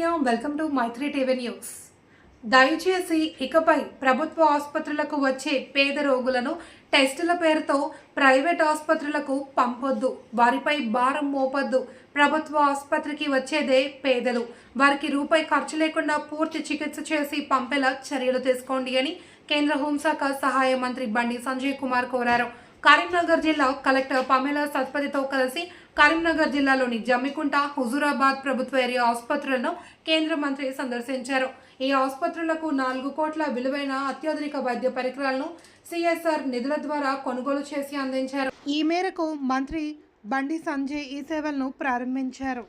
Priya welcome to Maitri TV news. దయచేసి ఇకపై ప్రభుత్వ ఆసుపత్రులకు వచ్చే పేద రోగులను టెస్టుల పేరుతో ప్రైవేట్ ఆసుపత్రులకు పంపొద్దు. వారిపై భారం మోపొద్దు. ప్రభుత్వ ఆసుపత్రికి వచ్చేదే పేదలు. వారికి రూపాయి ఖర్చు లేకుండా పూర్తి చికిత్స చేసి పంపేలా చర్యలు తీసుకోండి అని కేంద్ర హోంశాఖ సహాయ మంత్రి బండి సంజయ్ కుమార్ కోరారు. కరీంనగర్ జిల్లా కలెక్టర్ పమేలా సత్పతితో కలిసి కరీంనగర్ జిల్లాలోని జమ్మికుంట హుజూరాబాద్ ప్రభుత్వ ఏరియా ఆసుపత్రులను కేంద్ర మంత్రి సందర్శించారు. ఈ ఆసుపత్రులకు నాలుగు కోట్ల విలువైన అత్యాధునిక వైద్య పరికరాలను సిఎస్ఆర్ నిధుల ద్వారా కొనుగోలు చేసి అందించారు. ఈ మేరకు మంత్రి బండి సంజయ్ ఈ సేవలను ప్రారంభించారు.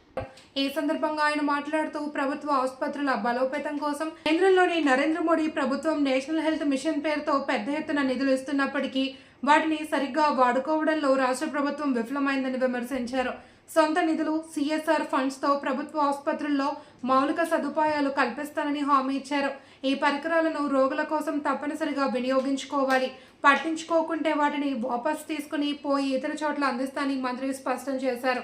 ఈ సందర్భంగా ఆయన మాట్లాడుతూ ప్రభుత్వ ఆసుపత్రుల బలోపేతం కోసం కేంద్రంలోని నరేంద్ర మోడీ ప్రభుత్వం నేషనల్ హెల్త్ మిషన్ పేరుతో పెద్ద ఎత్తున నిధులు ఇస్తున్నప్పటికీ వాటిని సరిగ్గా వాడుకోవడంలో రాష్ట్ర ప్రభుత్వం విఫలమైందని విమర్శించారు. సొంత నిధులు సిఎస్ఆర్ ఫండ్స్తో ప్రభుత్వ ఆసుపత్రుల్లో మౌలిక సదుపాయాలు కల్పిస్తానని హామీ ఇచ్చారు. ఈ పరికరాలను రోగుల కోసం తప్పనిసరిగా వినియోగించుకోవాలి. పట్టించుకోకుంటే వాటిని వాపస్ తీసుకుని పోయి ఇతర చోట్ల అందిస్తానని మంత్రి స్పష్టం చేశారు.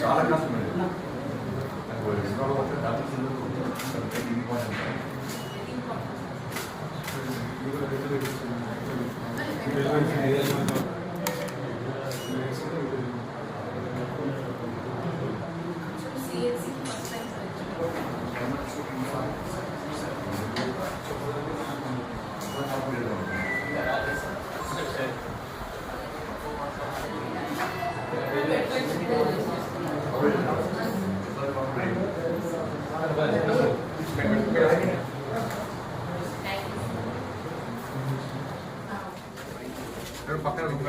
చాలా కష్టం ఎన్నో పక్కన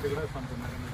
ఒకటి ఎంట్రన్స్ బయట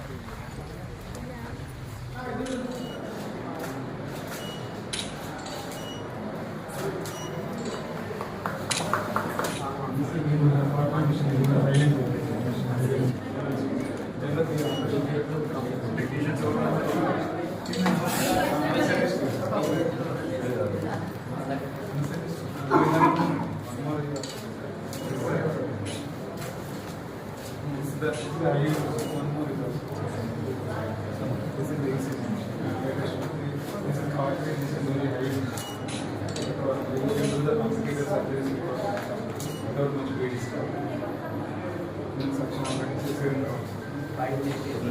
ఇక్కడ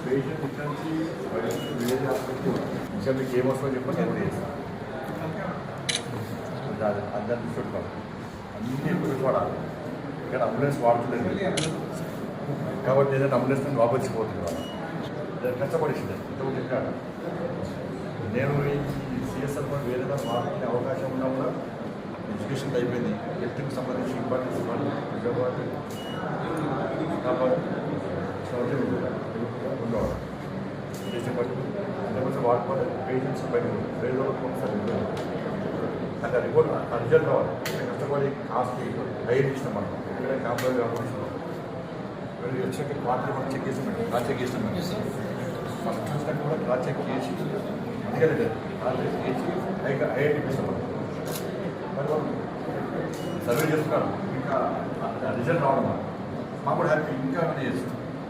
ఇక్కడ నుంచి వేరే విలేజ్ ఇంకా మీకు ఏమొస్తుందో చెప్పండి నేను చేస్తాను అది అందరినీ చూసుకోవాలి అన్నీ ఎప్పుడు ఇక్కడ అంబులెన్స్ వాడుతుంది కాబట్టి ఏదైనా అంబులెన్స్ నుండి వాపచ్చిపోతుంది వాళ్ళు కష్టపడేసింది ఇంతకుముందు చెప్పాను నేను ఈ సిఎస్ఎల్ కూడా ఏదైనా మాట్లాడే అవకాశం ఉన్నా కూడా ఎడ్యుకేషన్ అయిపోయింది హెల్త్కి సంబంధించి ఇంపార్టెన్స్ ఇవ్వాలి హైదరాబాద్ కాబట్టి ఉండేవాడు చేసే పట్టు లేకపోతే వాడుకోవాలి పేషెంట్స్ బయట వేరే ఒకసారి రిపోర్ట్ ఆ రిజల్ట్ రావాలి కష్టపడి కాస్ట్ హైర్ ఇష్టం మనం ఎక్కడ కాంప్రమైజ్ కాకుండా వెళ్ళి వచ్చాక క్వార్టర్ మనం చెక్ చేసాం క్రాస్ చెక్ చేసాం ఫస్ట్ చూసినాక కూడా క్రాస్ చెక్ చేసి అందుకే క్రాస్ చెక్ చేసి మరి సర్వే చేస్తున్నారు ఇంకా రిజల్ట్ రావడం మాకు కూడా హ్యాపీ. ఇంకా ఏమైనా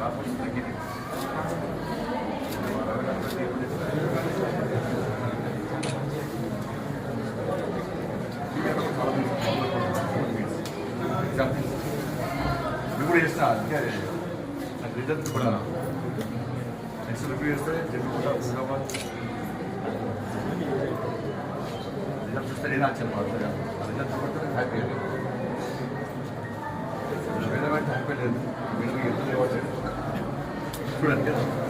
కార్పొరేషన్ తగ్గింది రివ్యూ చేస్తా అందుకే నాకు రిజల్ట్ కూడా నెక్స్ట్ రివ్యూ చేస్తే జరుగుతుంటా హైదరాబాద్ రిజల్ట్ చూస్తే నేను ఆశ్చర్యం పడుతుంది రిజల్ట్ పడితే హ్యాపీ అది వేరే హ్యాపీ లేదు మీరు ఎంత లేవచ్చు স্টুডেন্টকে